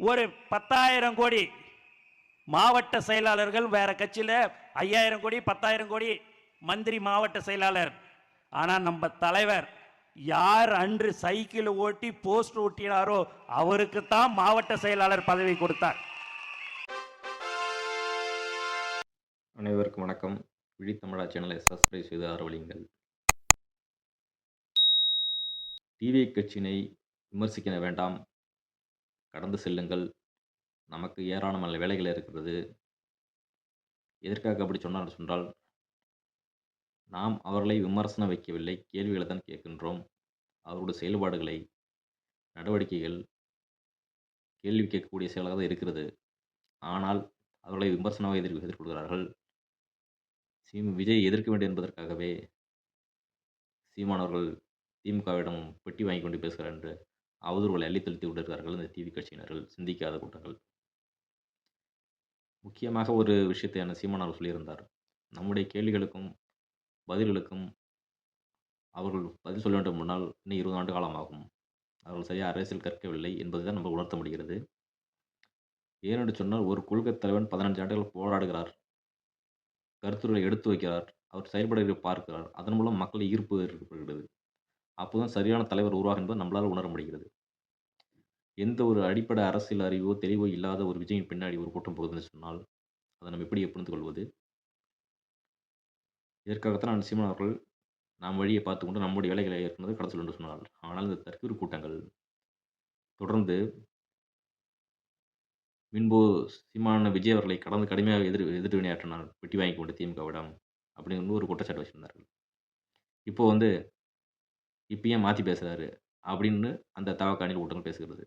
ஒரு பத்தாயிரம் கோடி மாவட்ட செயலாளர்கள் வேற கட்சியில் ஐயாயிரம் கோடி பத்தாயிரம் கோடி மந்திரி மாவட்ட செயலாளர். ஆனால் நம்ம தலைவர் யார் அன்று சைக்கிள் ஓட்டி போஸ்ட் ஓட்டினாரோ அவருக்கு தான் மாவட்ட செயலாளர் பதவி கொடுத்தார். அனைவருக்கும் வணக்கம். விழித்தமிழா சேனலை சப்ஸ்கிரைப் செய்து ஆர்வலிங்கள் டிவி கட்சியினை விமர்சிக்க வேண்டாம். கடந்து செல்லுங்கள். நமக்கு ஏராளமான வேலைகள் இருக்கிறது. எதற்காக அப்படி சொன்னார் சொன்னால் நாம் அவர்களை விமர்சனம் வைக்கவில்லை கேள்விகளை தான் கேட்கின்றோம். அவருடைய செயல்பாடுகளை நடவடிக்கைகள் கேள்வி கேட்கக்கூடிய செயலாக தான் இருக்கிறது. ஆனால் அவர்களை விமர்சனமாக எதிர்ப்பு எதிர்கொள்கிறார்கள். சீம் விஜய் எதிர்க்க வேண்டும் என்பதற்காகவே சீமானவர்கள் திமுகவிடம் பெட்டி வாங்கி கொண்டு பேசுகிறார் என்று அவதூறுகளை அள்ளி தெளித்து விடுகிறார்கள். இந்த டிவி கட்சியினர்கள் சிந்திக்காத கூட்டங்கள். முக்கியமாக ஒரு விஷயத்தை என்ன சீமானவர் சொல்லியிருந்தார். நம்முடைய கேள்விகளுக்கும் பதில்களுக்கும் அவர்கள் பதில் சொல்ல வேண்டும் முன்னால் இன்னும் இருபது ஆண்டு காலமாகும். அவர்கள் சரியாக அரசியல் கற்கவில்லை என்பதை தான் நம்ம உணர்த்த முடிகிறது. ஏனென்று சொன்னால் ஒரு கொள்கை தலைவன் பதினஞ்சு ஆண்டுகள் போராடுகிறார். கருத்துரைகளை எடுத்து வைக்கிறார். அவர் செயல்படுகிறதை பார்க்கிறார். அதன் மூலம் மக்களை ஈர்ப்பு ஏற்படுகிறது. அப்போதான் சரியான தலைவர் உருவாகும் என்பது நம்மளால் உணர முடிகிறது. எந்த ஒரு அடிப்படை அரசியல் அறிவோ தெளிவோ இல்லாத ஒரு விஜயின் பின்னாடி ஒரு கூட்டம் போகுதுன்னு சொன்னால் அதை நம்ம எப்படி புரிந்து கொள்வது? இதற்காகத்தான் நான் சீமான் அவர்கள் நாம் வழியை பார்த்து கொண்டு நம்முடைய வேலைகளை ஏற்கனவே கடத்தல் என்று சொன்னார் ஆனால் இந்த தற்கூறு கூட்டங்கள் தொடர்ந்து மின்போ சீமான விஜய் அவர்களை கடந்து கடுமையாக எதிர் எதிர்த்து வினையாற்றினார் பெட்டி வாங்கி கொண்டு திமுகவிடம் அப்படின்னு ஒரு குற்றச்சாட்டு வச்சிருந்தார்கள். இப்போ வந்து இப்போ ஏன் மாற்றி பேசுகிறாரு அப்படின்னு அந்த தவக்காணியில் கூட்டங்கள் பேசுகிறது.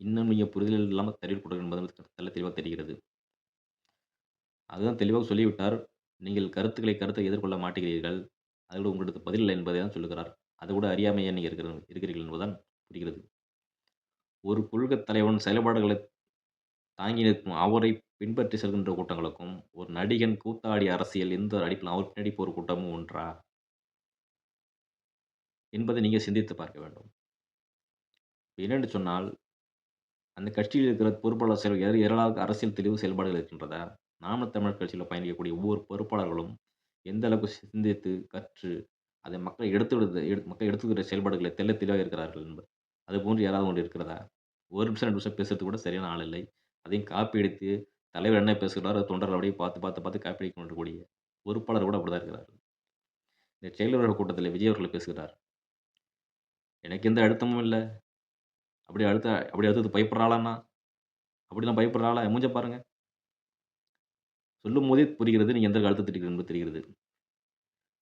இன்னும் நீங்கள் புரிதல் இல்லாமல் தெரிவிக்க கூடாது என்பது தெல்ல தெளிவாக தெரிகிறது. அதுதான் தெளிவாக சொல்லிவிட்டார். நீங்கள் கருத்துக்களை கருத்தை எதிர்கொள்ள மாட்டேங்கிறீர்கள் அதோடு உங்களுக்கு பதில் இல்லை என்பதை தான் சொல்லுகிறார். அதை கூட அறியாமையே நீங்கள் இருக்கிற இருக்கிறீர்கள் என்பதுதான் புரிகிறது. ஒரு கொள்கை தலைவன் செயல்பாடுகளை தாங்கி நிற்கும் அவரை பின்பற்றி செல்கின்ற கூட்டங்களுக்கும் ஒரு நடிகன் கூத்தாடி அரசியல் எந்த அடிப்பில் அவர் பின்னாடி போகிற கூட்டமும் ஒன்றா? என்பதை நீங்கள் சிந்தித்து பார்க்க வேண்டும். என்னென்று சொன்னால் அந்த கட்சியில் இருக்கிற பொறுப்பாளர் செயல் ஏற ஏராளமாக அரசியல் தெளிவு செயல்பாடுகள் இருக்கின்றதா? நாம தமிழர் கட்சியில் பயணிக்கக்கூடிய ஒவ்வொரு பொறுப்பாளர்களும் எந்த அளவுக்கு சிந்தித்து கற்று அதை மக்கள் எடுத்து மக்கள் எடுத்துக்கிற செயல்பாடுகளை தெல்ல தெளிவாக இருக்கிறார்கள் என்பது அது போன்று யாராவது ஒன்று இருக்கிறதா? ஒரு நிமிஷம் ரெண்டு நிமிஷம் பேசுறது கூட சரியான ஆள் இல்லை. அதையும் காப்பி அடித்து தலைவர் என்ன பேசுகிறாரோ தொண்டர்கள் அப்படியே பார்த்து பார்த்து பார்த்து காப்பி அடிக்க கொண்டிருக்கக்கூடிய பொறுப்பாளர் கூட அப்படிதான் இருக்கிறார்கள். இந்த செயலர்கள் கூட்டத்தில் விஜய் அவர்கள் பேசுகிறார். எனக்கு எந்த அழுத்தமும் இல்லை. அப்படி அடுத்த அப்படி அடுத்தது பயப்படுறாளான்னா அப்படிலாம் பயப்படுறாளா? மூஞ்ச பாருங்க. சொல்லும் போதே புரிகிறது நீங்கள் எந்த காலத்தில் இருக்கிறது என்பது தெரிகிறது.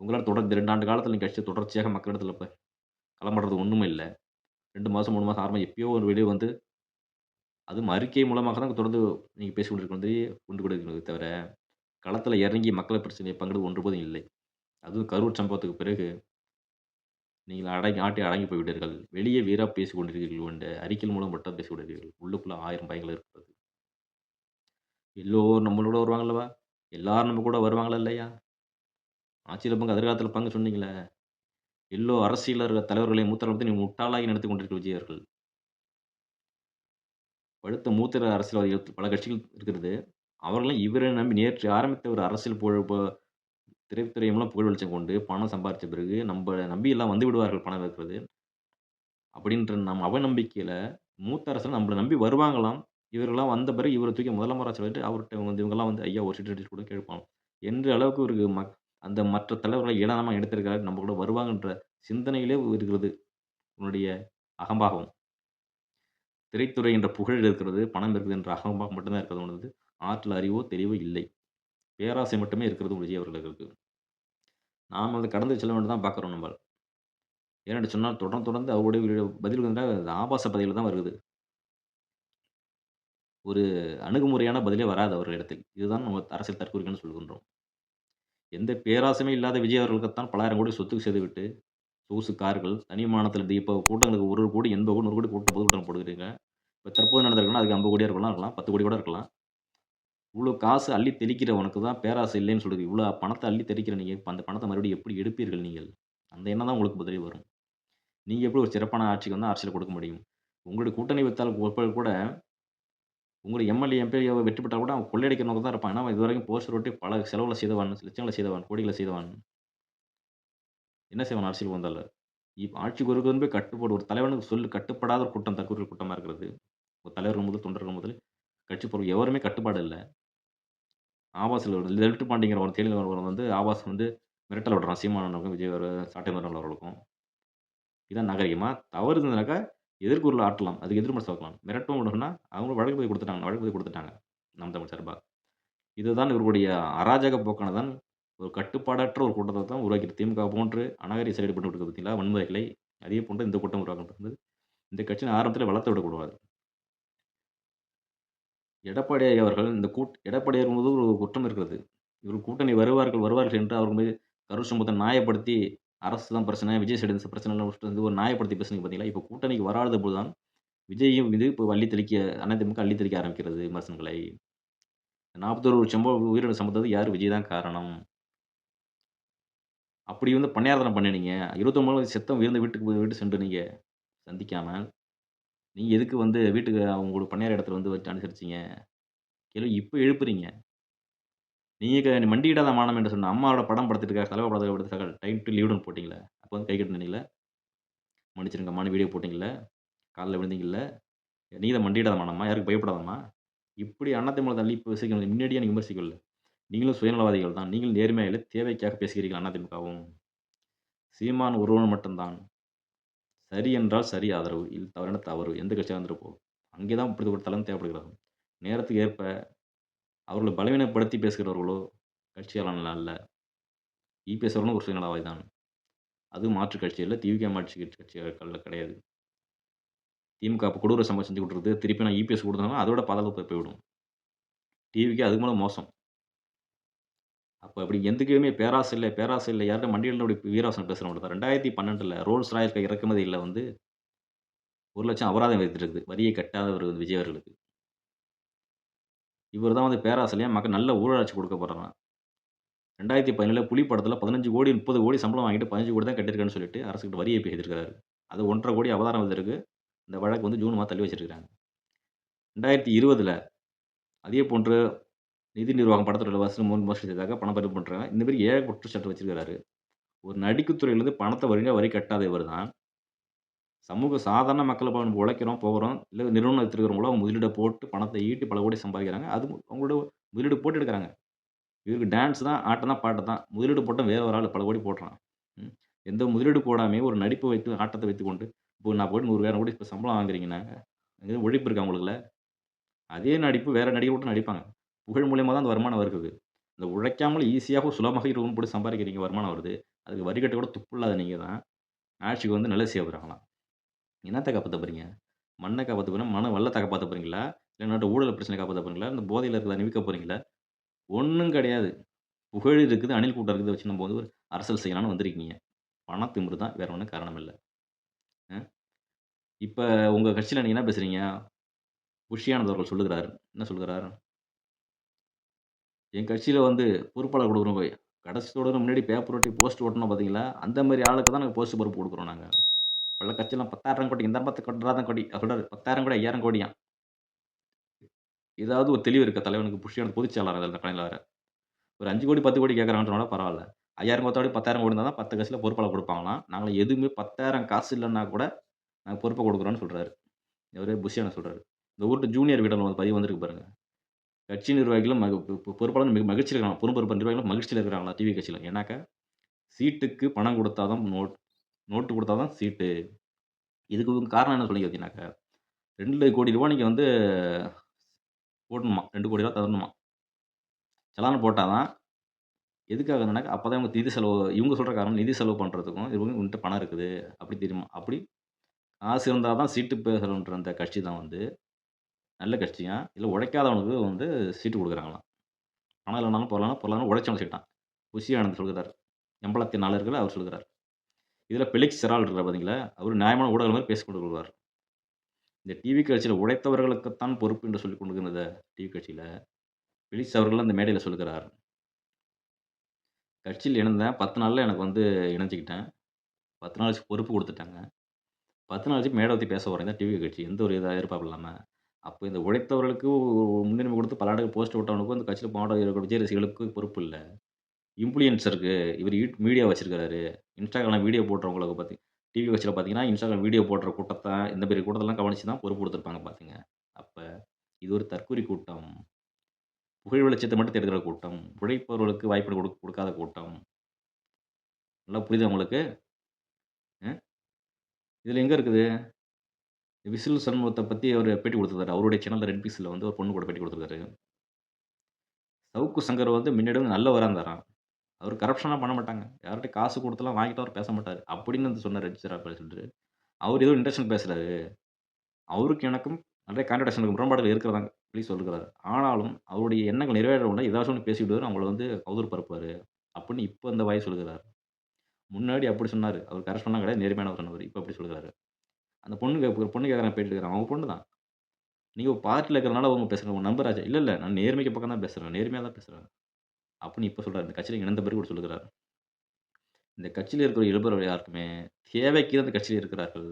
உங்களால் தொடர்ந்து ரெண்டு ஆண்டு காலத்தில் நீங்கள் கழிச்சு தொடர்ச்சியாக மக்களிடத்தில் இப்போ களம்படுறது ஒன்றுமே இல்லை. ரெண்டு மாதம் மூணு மாதம் ஆறு எப்பயோ ஒரு வெளியே வந்து அதுவும் அறிக்கை மூலமாக தான் தொடர்ந்து நீங்கள் பேசி கொண்டிருக்கிறது கொண்டு கொடுக்கிறது தவிர களத்தில் இறங்கி மக்களை பிரச்சனையை பங்கெடுத்து ஒன்றுபோதும் இல்லை. அதுவும் கரூர் சம்பவத்துக்கு பிறகு நீங்கள் அடங்கி ஆட்டி அடங்கி போய்விட்டீர்கள். வெளியே வீராக பேசிக்கொண்டிருக்கீர்கள் கொண்டிருக்கிறீர்கள் என்ற அறிக்கை மூலம் மட்டும் பேசி கொண்டிருக்கிறீர்கள் உள்ளுக்குள்ளே ஆயிரம் பயங்கள் இருக்கிறது எல்லோரும் நம்மளோட வருவாங்களவா எல்லாரும் நம்ம கூட வருவாங்களா இல்லையா? ஆட்சியில் பங்கு அதிர்காலத்தில் பங்கு சொன்னீங்களே. எல்லோ அரசியலர் தலைவர்களை மூத்தவர்களை நீங்கள் முட்டாளாகி நடத்தி கொண்டிருக்கிற விஜயர்கள். படுத்த மூத்த அரசியல்வாதிகள் பல கட்சிகள் இருக்கிறது. அவர்களும் இவரை நம்பி நேற்று ஆரம்பித்த ஒரு அரசியல் புகழ் திரைத்துறை மூலம் புகழ் வெளிச்சம் கொண்டு பணம் சம்பாதிச்ச பிறகு நம்ம நம்பி எல்லாம் வந்து விடுவார்கள் பணம் இருக்கிறது அப்படின்ற நம் அவநம்பிக்கையில் மூத்த அரசு நம்மளை நம்பி வருவாங்களாம். இவரெல்லாம் வந்த பிறகு இவரை தூக்கி முதலமைச்சராக சொல்லிட்டு அவர்கிட்ட வந்து இவங்கெல்லாம் வந்து ஐயா ஒரு சீட்டு கூட கேட்பாங்க என்ற அளவுக்கு ஒரு மக் அந்த மற்ற தலைவர்களை ஏளனமாக எடுத்திருக்காரு நம்ம கூட வருவாங்கன்ற சிந்தனையிலே இருக்கிறது உன்னுடைய அகம்பாகம் திரைத்துறை என்ற புகழ் இருக்கிறது பணம் இருக்குது என்ற அகம்பாகம் மட்டும்தான் இருக்கிறது உணர்ந்து ஆற்றல் அறிவோ தெளிவோ இல்லை. பேராசை மட்டுமே இருக்கிறது விஜய் அவர்களுக்கு நாம் வந்து கடந்து செல்ல வேண்டும் தான் பார்க்குறோம் நம்ம. ஏன்னு சொன்னால் தொடர்ந்து தொடர்ந்து அவருடைய பதில் வந்து ஆபாச பதில் தான் வருது ஒரு அணுகுமுறையான பதிலே வராது அவர்களிடத்தில். இதுதான் நம்ம அரசியல் தற்கொலைன்னு சொல்கின்றோம். எந்த பேராசமே இல்லாத விஜய் அவர்களுக்குத்தான் பலாயிரம் கோடி சொத்துக்கு செய்துவிட்டு சொகுசு கார்கள் தனிமானத்தில் இப்போ கூட்டங்களுக்கு ஒரு கோடி எண்பது கோடி நூறு கோடி கூட்டம் பொது கூட்டம் போடுகிறீங்க. இப்போ தற்போது நடந்திருக்கலாம் அதுக்கு ஐம்பது கோடியாக இருக்கலாம் இருக்கலாம் பத்து கோடி கூட இருக்கலாம். இவ்வளோ காசு அள்ளி தெளிக்கிறவனுக்கு தான் பேராசை இல்லைன்னு சொல்லுது இவ்வளோ பணத்தை அள்ளி தெளிக்கிற நீங்கள் இப்போ அந்த பணத்தை மறுபடியும் எப்படி எடுப்பீர்கள் நீங்கள் அந்த எண்ணம் தான் உங்களுக்கு பதிலி வரும் நீங்கள் எப்படி ஒரு சிறப்பான ஆட்சிக்கு வந்து அரசியல் கொடுக்க முடியும் உங்களுடைய கூட்டணி வைத்தால் கூட கூட உங்களுடைய எம்எல்ஏ, எம்பி வெற்றி பெற்றால் கூட அவன் கொள்ளையடிக்கிற நோக்கம் தான் இருப்பான். ஏன்னா, இது வரைக்கும் போஸ்டர் ரொட்டி பல செலவில் செய்தவன், லட்சங்களை செய்தவன், கோடிகளை செய்தவன். என்ன செய்வான் அரசியல் வந்தால் இப் ஆட்சிக்கு ஒரு வந்து கட்டுப்பாடு ஒரு தலைவனுக்கு சொல்லு கட்டுப்படாத ஒரு கூட்டம் தற்கொலை கூட்டமாக இருக்கிறது. ஒரு தலைவர்கள் முதல் தொண்டர்கள் முதல் கட்சி பொருள் எவருமே கட்டுப்பாடு இல்லை ஆபாஸ்ல ஒரு லெஃப்ட் பாண்டிங்கிற ஒரு தேனியில வரவன் வந்து ஆபாஸ் வந்து மிரட்டல் விடுறான் சீமானவர்களுக்கும், விஜய் அவரு சாட்டை துரைமுருகன் அவர்களுக்கும். இதான் நாகரிகமாக தவறு இருந்ததுனாக்கா எதிர்கூறல் ஆற்றலாம். அதுக்கு எதிர்மறை வைக்கலாம். மிரட்டவும் விடணும்னா அவங்க வழக்கு பதிவு கொடுத்துட்டாங்க வழக்கு பதிவு கொடுத்துட்டாங்க நாம் தமிழ் சார்பா. இதுதான் இவருடைய அராஜக போக்கானதான் ஒரு கட்டுப்பாடற்ற ஒரு கூட்டத்தை தான் உருவாக்கிட்டு திமுக போன்று அநாகரிக செயல்பட்டு ஈடுபட்டு பார்த்தீங்களா? வன்முறைகளை. அதே போன்று இந்த கூட்டம் உருவாக்கப்பட்டது. இந்த கட்சியின் ஆரம்பத்தில் வளர்த்து விடக்கூடாது. எடப்பாடி அவர்கள் இந்த கூட் எடப்பாடி போது ஒரு குற்றம் இருக்கிறது. இவர் கூட்டணி வருவார்கள், வருவார்கள் என்று அவர் மீது கரூர் சம்பவத்தை நியாயப்படுத்தி அரசு தான் பிரச்சனை, விஜய் சைடு இந்த வந்து ஒரு நியாயப்படுத்தி பேசுனீங்க பார்த்தீங்களா? இப்போ கூட்டணிக்கு வராத போது தான் விஜயும் மீது இப்போ அள்ளி தெளிக்க அதிமுக அள்ளி தெளிக்க ஆரம்பிக்கிறது விமர்சனங்களை. 41 சம்பவம் உயிரிழந்த சம்பவத்துக்கு யாரு? விஜய் தான் காரணம். அப்படி வந்து பணியார்தனம் பண்ணினீங்க. 29 செத்தவன் உயர்ந்த வீட்டுக்கு வீட்டு சென்று நீங்கள் சந்திக்காமல் நீங்க எதுக்கு வந்து வீட்டுக்கு அவங்களோட பண்ணையார் இடத்துல வந்து வச்சு அனுசரிச்சீங்க? கேள்வி இப்ப எழுப்புறீங்க. நீங்க மண்டியிடாத மானம் என்று சொன்ன அம்மாவோட படம் படத்துக்காக தலைவர் படத்துக்கு எடுத்ததுக்காக டைம் லீவுன்னு லீவ்னு போட்டீங்கல்ல. அப்போ வந்து கை கட்டி மன்னிச்சிடுங்க மன்னிச்சிடுங்கம்மான்னு வீடியோ போட்டீங்கல்ல. கால்ல விழுந்தீங்கல்ல. நீங்க தான் மண்டியிடாத மானமா? யாருக்கும் பயப்படாதம்மா? இப்படி அதிமுக தள்ளி இப்ப விமர்சிக்கணும். முன்னாடியே நீங்க விமர்சிக்கல. நீங்களும் சுயநலவாதிகள் தான். நீங்களும் நேர்மையா இல்ல. தேவைக்காக பேசுகிறீர்கள் அண்ணாதிமுகவும். சீமான் ஒருவன் மட்டும் தான். சரி என்றால் சரி ஆதரவு. இல்லை தவறான தவறு. எந்த கட்சியாக இருந்துட்டு போகும். அங்கே தான் இப்படி ஒரு தளம் தேவைப்படுகிறது. நேரத்துக்கு ஏற்ப அவர்களை பலவீனப்படுத்தி பேசுகிறவர்களோ கட்சியாளர்கள் அல்ல. இபிஎஸ் அவர்களும் ஒரு சுயநலவாதி தான். அதுவும் மாற்று கட்சி இல்லை திமுக மாற்று கட்சி கிடையாது. திமுக அப்போ கொடூர சம்பவம் செஞ்சு கொடுத்துருது திருப்பி நான் இபிஎஸ் கொடுத்தோம்னா அதோட பாதாளத்துக்கு போய்விடும். டிவிக்கு அது மூலம் மோசம். அப்போ அப்படி எதுக்குமே பேராசை இல்லை பேராசை இல்லை யார்ட்ட மண்டியில அப்படி வீராசனம் பேசுறவங்க தான். 2012ல ரோல்ஸ் ராய்ஸ் இறக்குமதியில வந்து ஒரு லட்சம் அபராதம் விதித்திருக்குது. வரியை கட்டாதவர் விஜய் அவர்களுக்கு. இவர் தான் வந்து பேராசையில மக்கள் நல்ல ஊழலாட்சி கொடுக்க போகிறாங்க ரெண்டாயிரத்தி பதினேழு புலி படத்தில் பதினஞ்சு கோடி 30 கோடி சம்பளம் வாங்கிட்டு 15 கோடி தான் கட்டியிருக்கேன்னு சொல்லிட்டு அரசு வரியை ஏய்ப்பு எழுதியிருக்காரு. அது 1,50 கோடி அவதாரம் வந்திருக்கு. இந்த வழக்கு வந்து ஜூன் மாதம் தள்ளி வச்சிருக்கிறாங்க ரெண்டாயிரத்தி இருபதில் அதே போன்று நிதி நிர்வாகம் படத்துறையில் வருஷம் 3 வருஷம் செய்ததாக பணம் பறிப்பு பண்ணுறாங்க இந்த மாதிரி ஏழை குற்றச்சாட்டு வச்சிருக்காரு. ஒரு நடிக்குத்துறையிலேருந்து பணத்தை பணத்த வரி கட்டாத இவர் தான். சமூக சாதாரண மக்கள் இப்ப உழைக்கிறோம், போகிறோம். இல்லை நிறுவனம் எடுத்துருக்கிறவங்கள முதலீடு போட்டு பணத்தை ஈட்டி பல கோடி சம்பாதிக்கிறாங்க. அது அவங்களோட முதலீடு போட்டு எடுக்கிறாங்க இவருக்கு டான்ஸ் தான், ஆட்டம் தான், பாட்டு தான். முதலீடு போட்டால் வேறு ஒரு ஆள் பல கோடி போடுறான். எந்த முதலீடு போடாமே ஒரு நடிப்பு வைத்து, ஆட்டத்த வைத்துக்கொண்டு, இப்போ நான் போயிட்டு 100,000 கோடி இப்போ சம்பளம் வாங்குறீங்கன்னா, ஒழிப்பு உழைப்பு இருக்கா உங்களுக்குல? அதே நடிப்பு வேறு நடிகை கூட நடிப்பாங்க. புகழ் மூலியமாக தான் அந்த வருமானம் வருது. இந்த உழைக்காமல் ஈஸியாக சுலபமாக இருக்கும் போட்டு சம்பாதிக்கிறீங்க வருமானம் வருது. அதுக்கு வரி கட்ட கூட துப்பு இல்லாத நீங்கள் தான் ஆட்சிக்கு வந்து நல்ல செய்ய என்னத்தை காப்பாற்ற போகிறீங்க மண்ணை காப்பாற்ற போகிறீங்க மன வளத்த காப்பாற்ற போகிறீங்களா இல்லை நாட்டு ஊழல் பிரச்சனை காப்பாற்ற போறீங்களா? இந்த போதையில் இருக்கிறத நிவிக்க போகிறீங்களா ஒன்றும் கிடையாது. புகழ் இருக்குது, அணில் கூட்டம் இருக்குது வச்சு நம்ம வந்து ஒரு அரசியல் செய்யலாம்னு வந்திருக்கீங்க. பண திமுரு தான். வேறு ஒன்றும் காரணம் இல்லை இப்போ உங்கள் கட்சியில் நீங்கள் என்ன பேசுகிறீங்க புஷ்யானந்த் சொல்லுகிறாரு சொல்லுகிறார். என்ன சொல்லுகிறார்? என் கட்சியில் வந்து பொறுப்பாளர் கொடுக்குறோம் போய். கடைசி தொடர முன்னாடி பேப்பர் ஒட்டி போஸ்ட் ஓட்டணும் பார்த்தீங்களா? அந்த மாதிரி ஆளுக்கு தான் நாங்கள் போஸ்ட் பொறுப்பு கொடுக்குறோம் நாங்கள் பல கட்சியெல்லாம் பத்தாயிரம் கோடி இந்த 10 கொட்டாதான் கோடி. சொல்றாரு 10,000 கோடி ஐயாயிரம் கோடியா ஏதாவது ஒரு தெளிவு இருக்கா தலைவனுக்கு புஷ்யானந்த் பொதுச் அதில் அந்த கடையில ஒரு அஞ்சு கோடி 10 கோடி கேட்கறாங்கன்னு பரவாயில்ல. ஐயாயிரம் 5,000 கோடி 10,000 கோடி இருந்தால் தான் பத்து கட்சியில் பொறுப்பாளர் கொடுப்பாங்களாம். நாங்கள் எதுவுமே 10,000 காசு இல்லைன்னா கூட நாங்கள் பொறுப்பை கொடுக்குறோன்னு சொல்கிறாரு இவரே புஷியான சொல்கிறாரு இந்த ஊர்ட்டு ஜூனியர் வீட்டில் வந்து பதிவு வந்திருக்கு பாருங்கள் கட்சி நிர்வாகிகளும் மக பொறுப்பாளர் மிக மகிழ்ச்சியில இருக்காங்க. பொறுப்பு நிர்வாகிகளும் மகிழ்ச்சியில் இருக்கிறாங்களா டிவி கட்சியில் ஏன்னாக்கா, சீட்டுக்கு பணம் கொடுத்தாதான் நோட் நோட்டு கொடுத்தாதான் சீட்டு. இதுக்கு காரணம் என்ன சொல்லி கேட்டீங்கன்னாக்கா, ரூ. 2,00,00,000 நீங்க வந்து போடணுமா. ரெண்டு கோடி ரூபா தரணுமா. செலான் போட்டால் தான் எதுக்காக அப்போ தான் இவங்க நிதி செலவு இவங்க சொல்கிற காரணம் நிதி செலவு பண்ணுறதுக்கும் இவங்க உன்ட்டு பணம் இருக்குது. அப்படி தெரியுமா? அப்படி காசு இருந்தால் தான் சீட்டு பேசணுன்ற அந்த கட்சி தான் வந்து நல்ல கட்சியாம். இல்லை உழைக்காதவனுக்கு வந்து சீட்டு கொடுக்குறாங்களாம் பணம் இல்லனாலும் பரவால்ல, பொருளாதாரம் உழைச்சவன் குஷி ஆனந்த் சொல்கிறார் எம்பளத்தின் நாளர்கள் அவர் சொல்லுகிறார். இதில் பெலிக்ஸ் செரால் இருக்கார் பார்த்தீங்களா? அவர் நியாயமான ஊடகங்கள் மாதிரி பேசிக்கொண்டு கொள்வார் இந்த டிவி கட்சியில் உழைத்தவர்களுக்குத்தான் பொறுப்பு என்று சொல்லிக் கொண்டிருக்கிற டிவி கட்சியில் பெலிக்ஸ் அவர்கள் அந்த மேடையில் சொல்லுகிறார். கட்சியில் இணைந்தேன். பத்து நாளில் எனக்கு வந்து இணைஞ்சிக்கிட்டேன் பத்து நாள் பொறுப்பு கொடுத்துட்டாங்க பத்து நாள் மேடை பற்றி பேச போகிறேன் தான் டிவி கட்சி. எந்த ஒரு இதாக எதிர்பார்ப்பு இல்லாமல் அப்போ இந்த உழைத்தவர்களுக்கு முன்னுரிமை கொடுத்து பல இடங்கள் போஸ்ட் விட்டவனுக்கும் இந்த கட்சியில் மாவட்ட இருக்கிற விஜய் ரசிகர்களுக்கு பொறுப்பு இல்லை இன்ஃப்ளூயன்சருக்கு இவர் யூட் மீடியா வச்சிருக்காரு. Instagramல வீடியோ போடுறவங்களுக்கு பார்த்தி டிவி கட்சியில பார்த்தீங்கன்னா, இன்ஸ்டாகிராம் வீடியோ போடுற கூட்டத்தை இந்த மாரி கூட்டத்தெல்லாம் கவனிச்சு தான் பொறுப்பு கொடுத்துருப்பாங்க பார்த்தீங்க அப்போ இது ஒரு தற்கூரி கூட்டம். புகழ் வெளிச்சத்தை மட்டும் தேடுகிற கூட்டம். உழைப்பவர்களுக்கு வாய்ப்பு கொடு கொடுக்காத கூட்டம். நல்லா புரியுது உங்களுக்கு? இதில் எங்கே இருக்குது? விசில் சண்முகத்தை பற்றி அவர் பேட்டி கொடுத்துருக்காரு அவருடைய சேனலில் ரெட் பீஸ்ல வந்து ஒரு பொண்ணு கூட பேட்டி கொடுத்துருக்காரு சவுக்கு சங்கர் வந்து முன்னாடி வந்து நல்லவரா இருந்தாராம். அவர் கரப்ஷனாக பண்ண மாட்டாங்க. யார்கிட்ட காசு கொடுத்தலாம் வாங்கிட்டு அவர் பேச மாட்டார் அப்படின்னு வந்து சொன்னார் ரெட் சிராப்பா சொல்லிட்டு. அவர் ஏதோ இன்டென்ஷன் பேசுகிறாரு அவருக்கு எனக்கும் நிறைய கான்ட்ரடிக்ஷன் முரண்பாடுகள் இருக்கிறதாங்க ப்ளீஸ் சொல்லுகிறாரு. ஆனாலும் அவருடைய எண்ணங்கள் நிறைவேற உடனே ஏதாச்சும் ஒன்று பேசி அவங்கள வந்து அவதூறு பரப்புவார் அப்படின்னு இப்போ இந்த வாய் சொல்கிறார் முன்னாடி அப்படி சொன்னார் அவரு கரப்ஷன்லாம் கிடையாது. நேர்மையானவர் சொன்னவரு. இப்போ அப்படி சொல்கிறாரு அந்த பொண்ணு கே ஒரு பொண்ணு கேட்குறான் போயிட்டு இருக்கிறான் அவங்க பொண்ணு தான். நீங்கள் ஒரு இருக்கிறனால அவங்க பேசுகிறேன் உங்கள் நண்பர் இல்லை இல்லை நான் நேர்மைக்கு பக்கம் தான் பேசுகிறேன் நேர்மையாக தான் பேசுகிறேன் அப்படின்னு இப்போ சொல்கிறார் இந்த கட்சியில் இணைந்த பிறகு கூட சொல்லுகிறார். இந்த கட்சியில் இருக்கிற இளம்பெரியவர் யாருக்குமே தேவைக்கு அந்த கட்சியில் இருக்கிறார்கள்.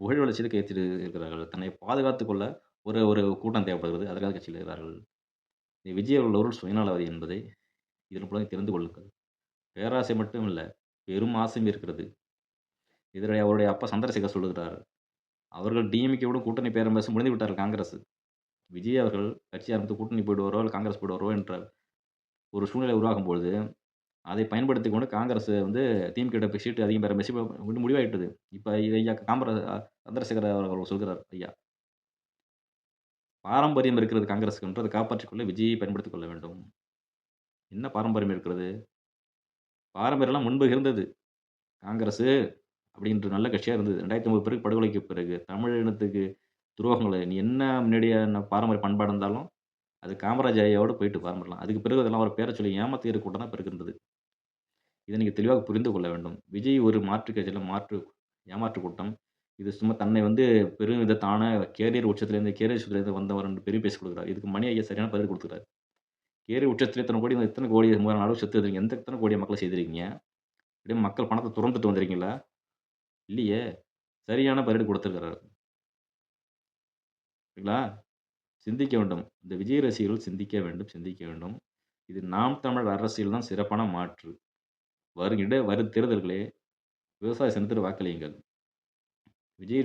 புகழ் வளர்ச்சியில் ஏத்திட்டு இருக்கிறார்கள். தன்னை பாதுகாத்துக் கொள்ள ஒரு ஒரு கூட்டம் தேவைப்படுகிறது. அதற்காக கட்சியில் இருக்கிறார்கள். இந்த விஜய் அவர்கள் ஒரு சுயநலவாதி என்பதை இதன் மூலம் தெரிந்து கொள்ளுங்கள். பேராசை மட்டும் இல்லை பெரும் ஆசையும் இருக்கிறது. இதனுடைய அவருடைய அப்பா சந்திரசேகர் சொல்லுகிறார். அவர்கள் டிஎம்கேவோட கூட்டணி பேரம் பேச முடிந்து விட்டார் காங்கிரஸ். விஜய் அவர்கள் கட்சி ஆரம்பித்து கூட்டணி போயிடுவாரோ, இல்லை காங்கிரஸ் போயிடுவாரோ என்ற ஒரு சூழ்நிலை உருவாகும் பொழுது, அதை பயன்படுத்தி கொண்டு காங்கிரஸ் வந்து திமுக சீட்டு அதிகம் பெற மெசி விட்டு முடிவாயிட்டது. இப்போ இது ஐயா காமரா சந்திரசேகர் அவர்கள் சொல்கிறார் ஐயா. பாரம்பரியம் இருக்கிறது காங்கிரஸ்க்கு என்று அதை காப்பாற்றிக்கொள்ள விஜயை பயன்படுத்திக் கொள்ள வேண்டும். என்ன பாரம்பரியம் இருக்கிறது? பாரம்பரியம்லாம் முன்பு இருந்தது. காங்கிரஸு அப்படின்ற நல்ல கட்சியாக இருந்தது. 2009 பிறகு படுகொலைக்கு பிறகு தமிழ் இனத்துக்கு துரோகங்களை நீ என்ன முன்னாடியே பாரம்பரிய பண்பாடு இருந்தாலும், அது காமராஜ் ஐயாவோட போயிட்டு பாரம்பரியலாம் அதுக்கு பிறகு அதெல்லாம் அவர் பேரை சொல்லி ஏமாத்துகிற கூட்டம் தான் பிறகு இதை நீங்கள் தெளிவாக புரிந்து கொள்ள வேண்டும். விஜய் ஒரு மாற்று கட்சியில் மாற்று ஏமாற்று கூட்டம். இது சும்மா தன்னை வந்து பெரும் விதத்தான கேரியர் உச்சத்திலேருந்து கேரியர் உச்சத்திலிருந்து வந்தவர் என்று பெரிய பேசி கொடுக்குறாரு இதுக்கு மணி ஐயா சரியான பதில் கொடுத்துறாரு கேரியர் உச்சத்திலே இத்தனை கோடி இத்தனை கோடி மூவாயிரம் அளவு செத்து எந்த எத்தனை கோடி மக்களை செய்திருக்கீங்க? இப்படியே மக்கள் பணத்தை துறந்துட்டு வந்திருக்கீங்களா? இல்லையே. சரியான பரிடு குடுத்திருக்கிறாரு. சரிங்களா? சிந்திக்க வேண்டும். இந்த விஜய் ரசிகர்கள் சிந்திக்க வேண்டும், சிந்திக்க வேண்டும். இது நாம் தமிழர் அரசியல் தான் சிறப்பான மாற்று. வருகிட வரும் தேர்தல்களே விவசாய சின்னத்தில வாக்களியுங்கள். விஜய்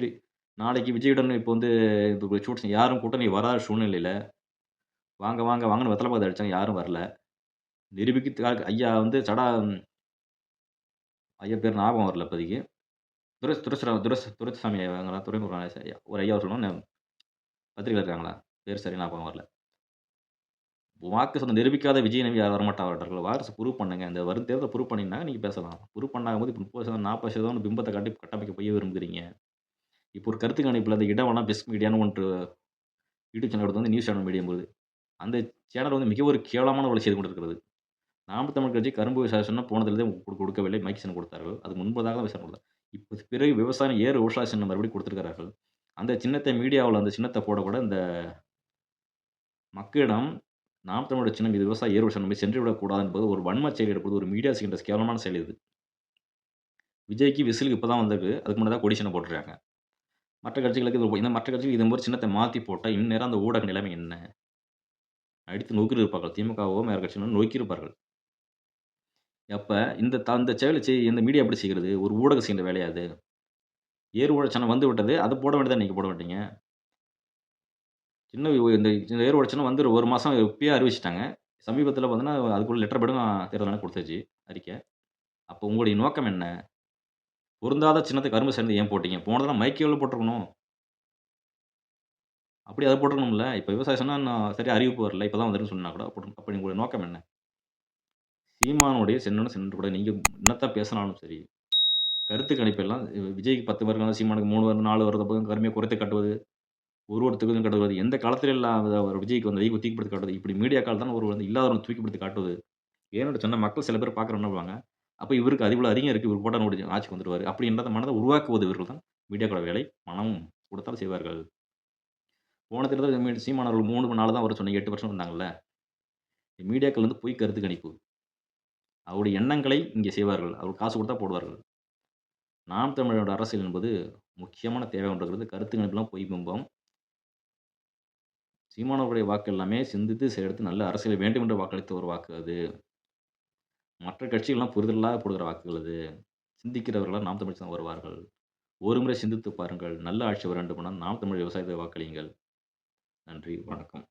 நாளைக்கு விஜயுடன் இப்போ வந்து இப்போ சூட் யாரும் கூட்டணி வராத சூழ்நிலையில, வாங்க வாங்க வாங்கன்னு வெத்தலை பாக்கு அடித்தாங்க யாரும் வரல. நிரூபிக்கிறதுக்காக ஐயா வந்து சடா ஐயா பேர் ஞாபகம் வரல இப்போதைக்கு. துரஸ் துரைசுரா துரஸ் துரைசாமி ஐயாங்களா? துறைமுகம் ஐயா ஒரு ஐயா சொல்லணும். பத்திரிகை இருக்காங்களா? பேர் சரி ஞாபகம் வரல. வாக்கு சொந்த நிரூபிக்காத விஜய் நம்பி யாரும் வரமாட்டார்கள். வாரிசு ப்ரூவ் பண்ணுங்க. இந்த வரும் தேர்தல் ப்ரூவ் பண்ணிங்கன்னா நீங்கள் பேசலாம். ப்ரூவ் பண்ணாதபோது 30% 40% பிம்பத்த காட்டி கட்டமைக்க போய் விரும்புகிறீங்க. இப்போ ஒரு கருத்து கணிப்பில் அந்த இடவனா பெஸ்ட் மீடியான்னு ஒன்று யூடியூப் சேனல் எடுத்து வந்து நியூஸ் சேனல் மீடியம் போது. அந்த சேனல் வந்து மிக ஒரு கேவலமான வேலை செய்து கொண்டிருக்கிறது. நாம் தமிழ் கட்சி கரும்பு விவசாய போனதுலேருந்து குடு கொடுக்கவில்லை. மைக் கொடுத்தார்கள். அதுக்கு முன்பதாக தான் சின்னம் கொடுத்தார். இப்போ பிறகு விவசாயம் ஏறு ஓஷா சின்னம் மறுபடியும் கொடுத்துருக்கிறார்கள் அந்த சின்னத்தை மீடியாவில் அந்த சின்னத்தை போடக்கூட இந்த மக்களிடம் நாம் சின்னம் இது விவசாய ஏறு நம்பி சென்று விடக்கூடாது என்பது ஒரு வன்ம செயல் எடுப்பது ஒரு மீடியா செய்கின்ற கேவலமான செயல் இது. விஜய்க்கு விசிலுக்கு இப்போ தான் வந்திருக்கு. அதுக்கு முன்னாடி தான் கொடி சின்னம் போட்டுருக்காங்க. மற்ற கட்சிகளுக்கு இது இந்த மற்ற கட்சிகள் இது மாதிரி சின்னத்தை மாற்றி போட்டால் இந்நேரம் அந்த ஊடக நிலைமை என்ன? அடித்து இருப்பார்கள் திமுகவோ மேற கட்சியினரும் நோக்கியிருப்பார்கள் அப்ப இந்த த இந்த செயல செய் இந்த மீடியா எப்படி செய்கிறது? ஒரு ஊடகம் செய்கிற வேலையா அது? ஏறு வந்து விட்டது. அத போட வேண்டியது நீங்க போட மாட்டீங்க. சின்ன இந்த இந்த ஏர் ஊழல் வந்து ஒரு மாசம் இப்பயே அறிவிச்சுட்டாங்க. சமீபத்தில பார்த்தீங்கன்னா, அதுக்குள்ள லெட்டர் பேடும் தேர்தல் ஆணையம் குடுத்துருச்சு அறிக்கை. அப்போ உங்களுடைய நோக்கம் என்ன? பொருந்தாத சின்னத்த கரும்பு சேர்ந்து ஏன் போட்டீங்க? போனதெல்லாம் மைக்கேவ்ல போட்டிருக்கணும். அப்படி அத போட்டுருக்கணும்ல. இப்ப விவசாய நான் சரியா அறிவிப்பு வரல. இப்ப தான் வந்திருக்குன்னு சொன்னா கூட போட்டுருக்கணும். அப்ப உங்களுடைய நோக்கம் என்ன? சீமானுடைய சின்னம்னு சென்று கூட நீங்கள் என்னத்தான் பேசினாலும் சரி, கருத்து கணிப்பெல்லாம் விஜய்க்கு 10 வருடம், சீமானுக்கு 3 வருடம், 4 வருடம் கருமையை குறைத்து கட்டுவது ஒரு ஒரு தொகுதியும் எந்த காலத்திலும் இல்லாத ஒரு விஜய்க்கு வந்து அதிகம் தூக்கிப்படுத்தி காட்டுவது, இப்படி மீடியாக்கள் தான் ஒரு வந்து இல்லாதவன தூக்கி காட்டுவது. ஏன்னு சொன்னால் மக்கள் சில பேர் பார்க்குறவங்க என்ன பண்ணுவாங்க? இவருக்கு அது இவ்வளோ அதிகம் இருக்குது இவர் போட்டால் நோடி ஆட்சிக்கு வந்துடுவார் அப்படி என்ற மனதை உருவாக்குவது இவர்கள் தான் மீடியாக்களோட வேலை. பணம் கொடுத்தாலும் செய்வார்கள். போன தேர்தல் சீமானவர்கள் மூணு நாள் தான் வர சொன்னீங்க. எட்டு வருஷம் வந்தாங்கல்ல. மீடியாக்கள் வந்து பொய் கருத்து கணிப்பு. அவருடைய எண்ணங்களை இங்கே செய்வார்கள். அவர் காசு கொடுத்தா போடுவார்கள். நாம் தமிழரோட அரசியல் என்பது முக்கியமான தேவை ஒன்றுங்கிறது கருத்து கணிப்பெல்லாம் பொய் பிம்பம். சீமானவருடைய வாக்கு எல்லாமே சிந்தித்து செயலெடுத்து நல்ல அரசியல் வேண்டும் என்று வாக்களித்த ஒரு வாக்கு அது. மற்ற கட்சிகள்லாம் புரிதலாக போடுகிற வாக்குகள் அது. சிந்திக்கிறவர்கள்லாம் நாம் தமிழ் தான் வருவார்கள். ஒரு முறை சிந்தித்து பாருங்கள். நல்ல ஆட்சி வர வேண்டுமானால் நாம் தமிழர் விவசாயத்தை வாக்களியுங்கள். நன்றி, வணக்கம்.